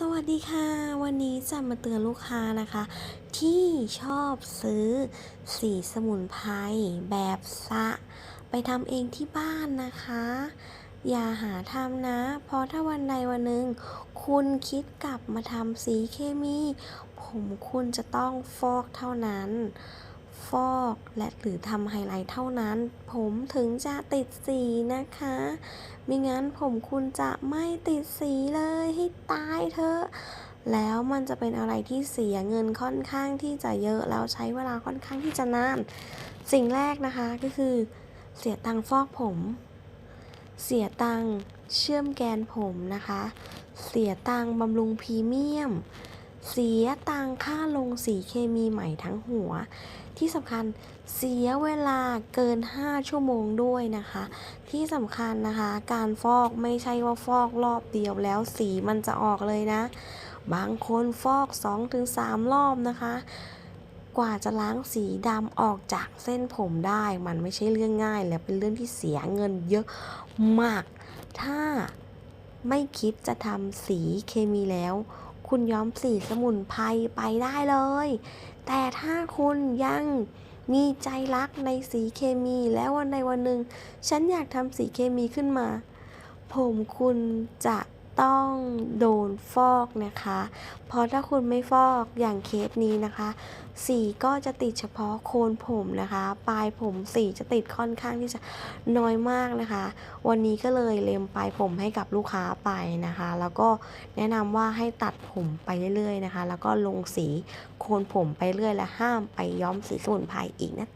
สวัสดีค่ะ วันนี้จะมาเตือนลูกค้านะคะ ที่ชอบซื้อสีสมุนไพรแบบสะ ไปทำเองที่บ้านนะคะ อย่าหาทำนะ เพราะถ้าวันใดวันหนึ่ง คุณคิดกลับมาทำสีเคมี ผมคุณจะต้องฟอกเท่านั้น ฟอกและหรือทำไฮไลท์เท่านั้น ผมถึงจะติดสีนะคะม่งั้นผมคุณจะไม่ติดสีเลยให้ตายเถอะแล้วมันจะเป็นอะไรที่เสียเงินค่อนข้างที่จะเยอะแล้วใช้เวลาค่อนข้างที่จะนาน สิ่งแรกนะคะก็คือ เสียตังฟอกผม เสียตังเชื่อมแกนผมนะคะ เสียตังบำรุงพรีเมียม เสียตังค่าลงสีเคมีใหม่ทั้งหัว ที่สำคัญเสียเวลาเกิน 5 ชั่วโมงด้วยนะคะ ที่สำคัญนะคะ การฟอกไม่ใช่ว่าฟอกรอบเดียวแล้วสีมันจะออกเลยนะ บางคนฟอก 2-3 รอบนะคะกว่าจะล้างสีดำออกจากเส้นผมได้ มันไม่ใช่เรื่องง่าย และเป็นเรื่องที่เสียเงินเยอะมาก ถ้าไม่คิดจะทำสีเคมีแล้ว คุณย้อมสีสมุนไพรไปได้เลย แต่ถ้าคุณยังมีใจรักในสีเคมีแล้ววันใดวันหนึ่ง ฉันอยากทำสีเคมีขึ้นมา ผมคุณจะ ต้องโดนฟอกนะคะ เพราะถ้าคุณไม่ฟอกอย่างเคสนี้นะคะ สีก็จะติดเฉพาะโคนผมนะคะ ปลายผมสีจะติดค่อนข้างที่จะน้อยมากนะคะ วันนี้ก็เลยเล็มปลายผมให้กับลูกค้าไปนะคะ แล้วก็แนะนำว่าให้ตัดผมไปเรื่อยๆนะคะ แล้วก็ลงสีโคนผมไปเรื่อยและห้ามไปย้อมสีสมุนไพรอีกนะ